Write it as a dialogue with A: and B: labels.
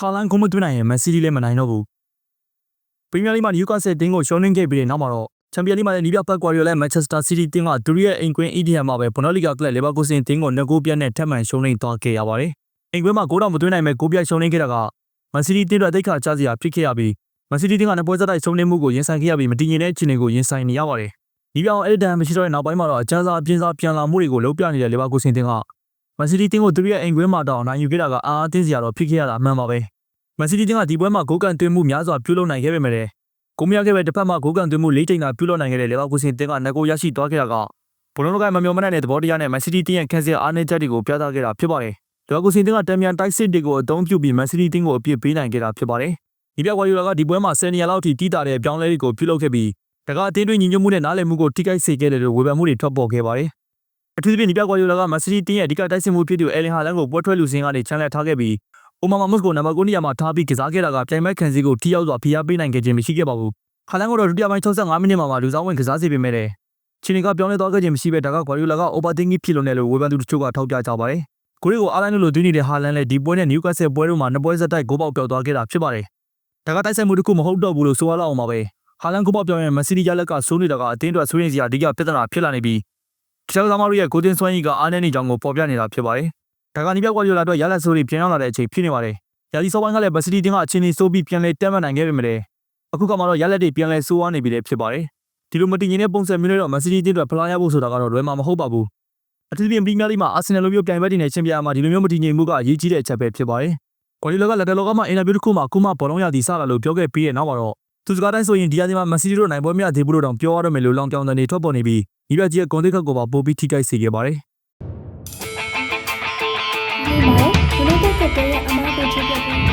A: ဟာလန်ကိုမသွင်းနိုင်ရင်မန်စီးတီးလည်းမနိုင်တော့ဘူးပရီးမီယာလိမှာနယူကာဆယ်တင်းကိုရှုံးနိမ့်ခဲ့ပြီးတဲ့နောက်မှာတော့ချန်ပီယံလိမှာလည်းနီးပြတ်ကွာရီယိုလည်းမန်ချက်စတာစီးတီးတင်းကဒူရီရဲ့အိမ်ကွင်းအီဒီယမ်မှာပဲဘွန်ဒေါလီဂါကလပ်လေဘာကိုစင်တင်းကိုနှစ်ဂိုးပြတ်နဲ့ထပ်မံရှုံးနိမ့်သွားခဲ့ရပါတယ်အိမ်ကွင်းမှာဂိုးတော့မသွင်းနိုင်မဲ့ဂိုးပြတ်ရှုံးနိမ့်ခဲ့တာကမန်စီးတီးတင်းတို့အသိခါချစရာဖြစ်ခဲ့ရပြီးမန်စီးတီးတင်းကနှစ်ပွဲဆက်တိုက်ရှုံးနိမ့်မှုကိုရင်ဆိုင်ခဲ့ရပြီးမတည်ငြိမ်တဲ့အခြေအနေကိုရင်ဆိုင်နေရပါတယ်ဒီပြောင်အဲ့ဒန်မရှိတော့တဲ့နောက်ပိုင်းမှာတော့အကျန်းစားအပြင်းစားပြန်လာမှုတွေကိုလုံးပြနေတဲ့လေဘာကိုစင်တင်းက မန်စီးတီးတင်းကိုဒူရီရဲ့အိမ်ကွင်းမှာတော့နိုင်ယူခဲ့တာကအာအသင်းစရာတော့ဖြစ်ခဲ့ရတာအမှန်ပါပဲမန်စီးတီးတင်းကဒီပွဲမှာဂိုးကန်သွင်းမှုများစွာပြုလုပ်နိုင်ခဲ့ပေမဲ့လည်းကိုမရခဲ့ပဲတစ်ဖက်မှာဂိုးကန်သွင်းမှု၄ချိန်သာပြုလုပ်နိုင်ခဲ့တဲ့လေဘာကူစင်တင်းကနှစ်ဂိုးရရှိသွားခဲ့တာကဘုံလုံးကမမျောမနိုင်တဲ့သဘောတရားနဲ့မန်စီးတီးတင်းရဲ့ခက်စရာအားနည်းချက်တွေကိုပြသခဲ့တာဖြစ်ပါတယ်။လေဘာကူစင်တင်းကတံမြန်တိုက်စစ်တွေကိုအသုံးပြုပြီးမန်စီးတီးတင်းကိုအပြစ်ပေးနိုင်ခဲ့တာဖြစ်ပါတယ်။ဒီပြကွာယူလာကဒီပွဲမှာ10နေရာလောက်ထိတီးတာတဲ့အပြောင်းလဲတွေကိုပြုလုပ်ခဲ့ပြီးတကားအတင်းတွင်းညီညွတ်မှုနဲ့နားလည်မှုကိုထိခိုက်စေခဲ့တယ်လို့ဝေဖန်မှုတွေထွက်ပေါ်ခဲ့ပါတယ်။ အထူးသဖြင့်ဒီပြကွာယူလာကမန်စီးတီးတင်းရဲ့အဓိကတိုက်စစ်မှုဖြစ်သူအဲလင်ဟာလန်ကိုပွဲထွက်လူစင်းကနေချန်လှပ်ထားခဲ့ပြီးအိုမာမာမတ်ကိုနံပါတ်9နေရာမှာထားပြီးကစားခဲ့တာကပြိုင်မဲ့ခံစီကိုထိရောက်စွာဖိအားပေးနိုင်ခဲ့ခြင်းမရှိခဲ့ပါဘူး။ခါလန်ကတော့ဒုတိယပိုင်း65မိနစ်မှာမှလူစားဝင်ကစားစီပေမဲ့လည်းချင်းနီကပြောင်းလဲသွားခဲ့ခြင်းမရှိဘဲဒါကဂွာရီယိုလာကအိုဘာတင်ကြီးဖြစ်လွန်တယ်လို့ဝေဖန်သူတချို့ကထောက်ပြကြပါတယ်။ကိုရီကိုအားလိုက်လို့သွင်းနေတဲ့ဟာလန်လည်းဒီပွဲနဲ့နျူကတ်ဆယ်ပွဲတို့မှာနှစ်ပွဲဆက်တိုက်ဂိုးပေါက်ပြောက်သွားခဲ့တာဖြစ်ပါတယ်။ဒါကတိုက်ဆိုင်မှုတစ်ခုမဟုတ်တော့ဘူးလို့ဆိုရလောက်အောင်ပါပဲ။ဟာလန်ဂိုးပေါက်ပြောင်းရင်မန်စီးတီးရလက်ကစိုးနေတာကအတင်းအတွက်ဆွေးနွေးစရာအဓိကပြဿနာဖြစ်လာနေပြီးတ ခြားသမားတို့ရဲ့ကိုတင်စွမ်းရည်ကအားနည်းနေကြောင်းကိုပေါ်ပြနေတာဖြစ်ပါတယ်။ဒါကနီးပြကွာရီယိုလာအတွက်ရလက်ဆိုးတွေပြန်ရောက်လာတဲ့အချိန်ဖြစ်နေပါတယ်။ရာသီစောပိုင်းကလည်းဘက်စတီတင်းကအချင်းချင်းစိုးပြီးပြန်လဲတက်မှတ်နိုင်ခဲ့ပေမဲ့လည်းအခုကမှတော့ရလက်တွေပြန်လဲစိုးဝါးနေပြီလေဖြစ်ပါတယ်ဒီလိုမတည်ငြိမ်တဲ့ပုံစံမျိုးနဲ့တော့မန်စီးတီးတင်းတွေဖလားရဖို့ဆိုတာကတော့လွယ်မှာမဟုတ်ပါဘူးအထူးသဖြင့်ပရီးမီယာလိမှာအာဆင်နယ်လိုမျိုးပြိုင်ပွဲတွေနဲ့ချန်ပီယံမှာဒီလိုမျိုးမတည်ငြိမ်မှုကအရေးကြီးတဲ့အချက်ပဲဖြစ်ပါတယ်ကွာလီလောကလက်တလောကမှအင်တာဗျူးတစ်ခုမှာအခုမှဘောလုံးရသည်စလာလို့ပြောခဲ့ပြီးတဲ့နောက်မှာတော့သူစကားတိုင်းဆိုရင်ဒီရာသီမှာမန်စီးတီးတို့နိုင်ပွဲမရသေးဘူးလို့တောင်ပြောရတော့မယ်လို့လောင်ပြောင်တဲ့ထွက်ပေါ်နေပြီး ဒီပြကြီးရဲ့ဂွန်သိက္ခတ်ကိုပါပို့ပြီးထိခိုက်စေခဲ့ပါတယ်
B: ဒီမှာ United ကတည်းကအမားကို